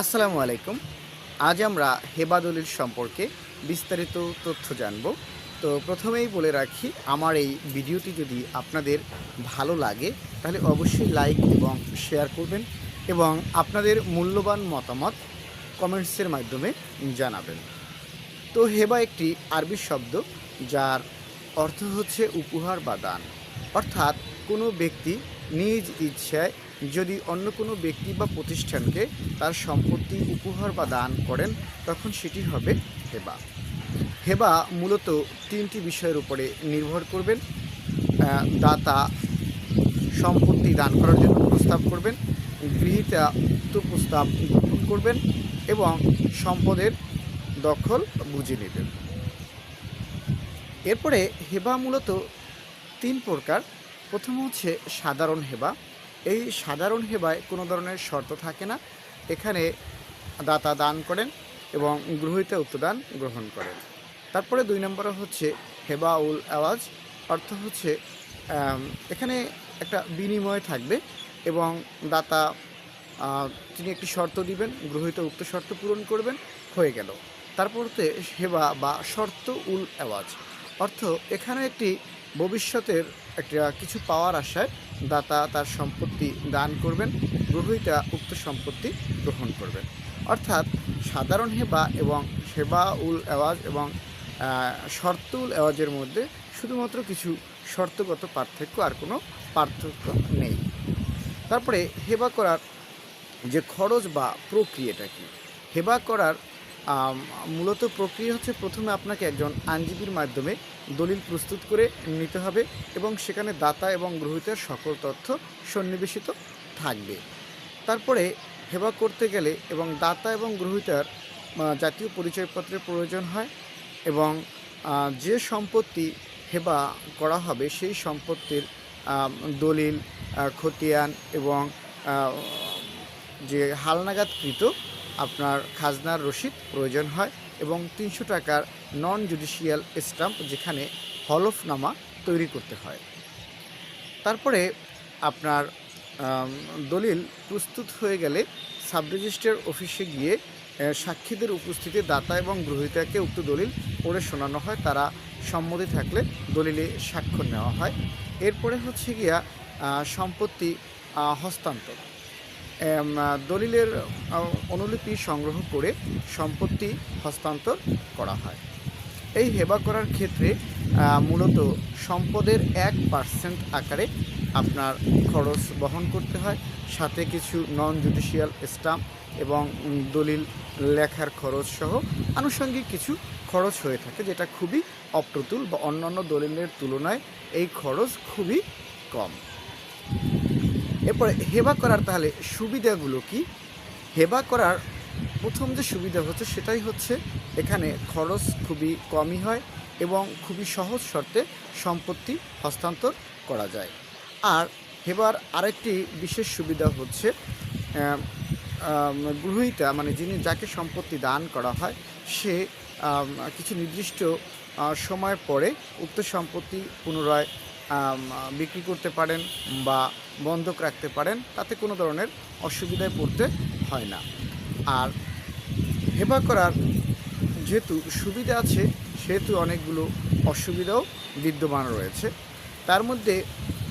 আসসালামু আলাইকুম। আজ আমরা হেবাদলির সম্পর্কে বিস্তারিত তথ্য জানব। তো প্রথমেই বলে রাখি, আমার এই ভিডিওটি যদি আপনাদের ভালো লাগে, তাহলে অবশ্যই লাইক এবং শেয়ার করবেন এবং আপনাদের মূল্যবান মতামত কমেন্টসের মাধ্যমে জানাবেন। তো হেবা একটি আরবি শব্দ, যার অর্থ হচ্ছে উপহার বা দান। অর্থাৎ কোনো ব্যক্তি নিজ ইচ্ছায় যদি অন্য কোনো ব্যক্তি বা প্রতিষ্ঠানকে তার সম্পত্তি উপহার বা দান করেন, তখন সেটি হবে হেবা। হেবা মূলত তিনটি বিষয়ের উপরে নির্ভর করবেন। দাতা সম্পত্তি দান করার জন্য প্রস্তাব করবেন, গৃহীতা উক্ত প্রস্তাব গ্রহণ করবেন এবং সম্পদের দখল বুঝে নেবেন। এরপরে হেবা মূলত তিন প্রকার। প্রথম হচ্ছে সাধারণ হেবা। এই সাধারণ হেবায় কোনো ধরনের শর্ত থাকে না। এখানে দাতা দান করেন এবং গ্রহীতা উক্তদান গ্রহণ করেন। তারপরে দুই নম্বরে হচ্ছে হেবা উল আওয়াজ, অর্থ হচ্ছে এখানে একটা বিনিময় থাকবে এবং দাতা তিনি একটি শর্ত দিবেন গ্রহীত উক্ত শর্ত পূরণ করবেন, হয়ে গেল। তারপরতে হেবা বা শর্ত উল আওয়াজ, অর্থ এখানে একটি ভবিষ্যতের একটা কিছু পাওয়ার আশায় দাতা তার সম্পত্তি দান করবেন, গ্রহীতা উক্ত সম্পত্তি গ্রহণ করবেন। অর্থাৎ সাধারণ হেবা এবং সেবা উল আওয়াজ এবং শর্ত উল আওয়াজের মধ্যে শুধুমাত্র কিছু শর্তগত পার্থক্য আর কোনো পার্থক্য নেই। তারপরে হেবা করার যে খরচ বা প্রক্রিয়াটা কি? হেবা করার মূলত প্রক্রিয়া হচ্ছে প্রথমে আপনাকে একজন আইনজীবীর মাধ্যমে দলিল প্রস্তুত করে নিতে হবে এবং সেখানে দাতা এবং গ্রহীতার সকল তথ্য সন্নিবেশিত থাকবে। তারপরে হেবা করতে গেলে এবং দাতা এবং গ্রহীতার জাতীয় পরিচয়পত্রের প্রয়োজন হয় এবং যে সম্পত্তি হেবা করা হবে সেই সম্পত্তির দলিল খতিয়ান এবং যে হালনাগাদকৃত আপনার খাজনার রসিদ প্রয়োজন হয় এবং তিনশো টাকার নন জুডিশিয়াল স্ট্যাম্প যেখানে হলফনামা তৈরি করতে হয়। তারপরে আপনার দলিল প্রস্তুত হয়ে গেলে সাব রেজিস্ট্রার অফিসে গিয়ে সাক্ষীদের উপস্থিতি, দাতা এবং গ্রহীতাকে উক্ত দলিল পড়ে শোনানো হয়। তারা সম্মতি থাকলে দলিলে স্বাক্ষর নেওয়া হয়। এরপরে হচ্ছে গিয়া সম্পত্তি হস্তান্তর। দলিলের অনুলিপি সংগ্রহ করে সম্পত্তি হস্তান্তর করা হয়। এই হেবা করার ক্ষেত্রে মূলত সম্পদের এক পার্সেন্ট আকারে আপনার খরচ বহন করতে হয়, সাথে কিছু নন জুডিশিয়াল স্টাম্প এবং দলিল লেখার খরচ সহ আনুষঙ্গিক কিছু খরচ হয়ে থাকে, যেটা খুবই অপ্রতুল বা অন্যান্য দলিলের তুলনায় এই খরচ খুবই কম। এরপরে হেবা করার তাহলে সুবিধাগুলো কি? হেবা করার প্রথম যে সুবিধা হচ্ছে সেটাই হচ্ছে এখানে খরচ খুবই কমই হয় এবং খুবই সহজ শর্তে সম্পত্তি হস্তান্তর করা যায়। আর হেবার আরেকটি বিশেষ সুবিধা হচ্ছে গ্রহীতা মানে যিনি যাকে সম্পত্তি দান করা হয়, সে কিছু নির্দিষ্ট সময় পরে উক্ত সম্পত্তি পুনরায় বিক্রি করতে পারেন বা বন্ধক রাখতে পারেন, তাতে কোনো ধরনের অসুবিধায় পড়তে হয় না। আর হেবা করার যেহেতু সুবিধা আছে, সেহেতু অনেকগুলো অসুবিধাও বিদ্যমান রয়েছে। তার মধ্যে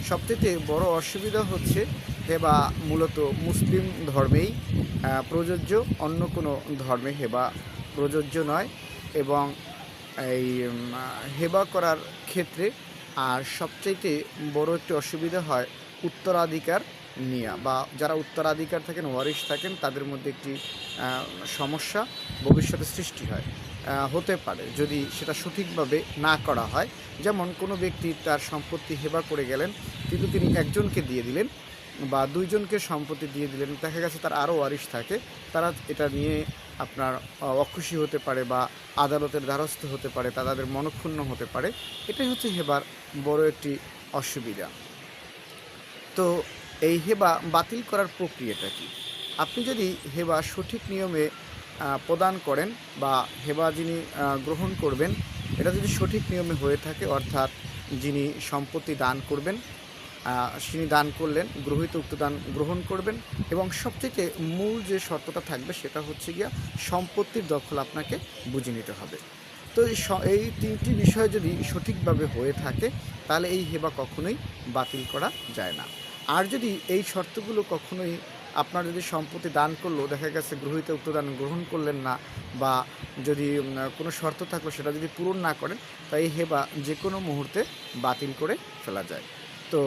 সবথেকে বড় অসুবিধা হচ্ছে হেবা মূলত মুসলিম ধর্মেই প্রযোজ্য, অন্য কোনো ধর্মে হেবা প্রযোজ্য নয় এবং এই হেবা করার ক্ষেত্রে আর সবচাইতে বড় একটি অসুবিধা হয় উত্তরাধিকার নেওয়া বা যারা উত্তরাধিকার থাকেন, ওয়ারিশ থাকেন, তাদের মধ্যে একটি সমস্যা ভবিষ্যতে সৃষ্টি হয়। হতে পারে যদি সেটা সঠিকভাবে না করা হয়। যেমন কোনো ব্যক্তি তার সম্পত্তি হেবা করে গেলেন, কিন্তু তিনি একজনকে দিয়ে দিলেন বা দুইজনকে সম্পত্তি দিয়ে দিলেন, দেখা গেছে তার আরও ওয়ারিশ থাকে, তারা এটা নিয়ে আপনার অখুশি হতে পারে বা আদালতের দ্বারস্থ হতে পারে, তা তাদের মনক্ষুণ্ণ হতে পারে, এটাই হচ্ছে হেবার বড় একটি অসুবিধা। তো এই হেবা বাতিল করার প্রক্রিয়াটা কি? আপনি যদি হেবা সঠিক নিয়মে প্রদান করেন বা হেবা যিনি গ্রহণ করবেন, এটা যদি সঠিক নিয়মে হয়ে থাকে, অর্থাৎ যিনি সম্পত্তি দান করবেন তিনি দান করলেন, গ্রহিত উক্ত দান গ্রহণ করবেন এবং সবথেকে মূল যে শর্তটা থাকবে সেটা হচ্ছে গিয়া সম্পত্তির দখল আপনাকে বুঝে নিতে হবে। তো এই তিনটি বিষয় যদি সঠিকভাবে হয়ে থাকে, তাহলে এই হেবা কখনোই বাতিল করা যায় না। আর যদি এই শর্তগুলো কখনোই আপনার যদি সম্পত্তি দান করল, দেখা গেছে গ্রহিত উক্ত দান গ্রহণ করলেন না বা যদি কোনো শর্ত থাকল সেটা যদি পূরণ না করেন, তাই হেবা যে কোনো মুহূর্তে বাতিল করে ফেলা যায়। তো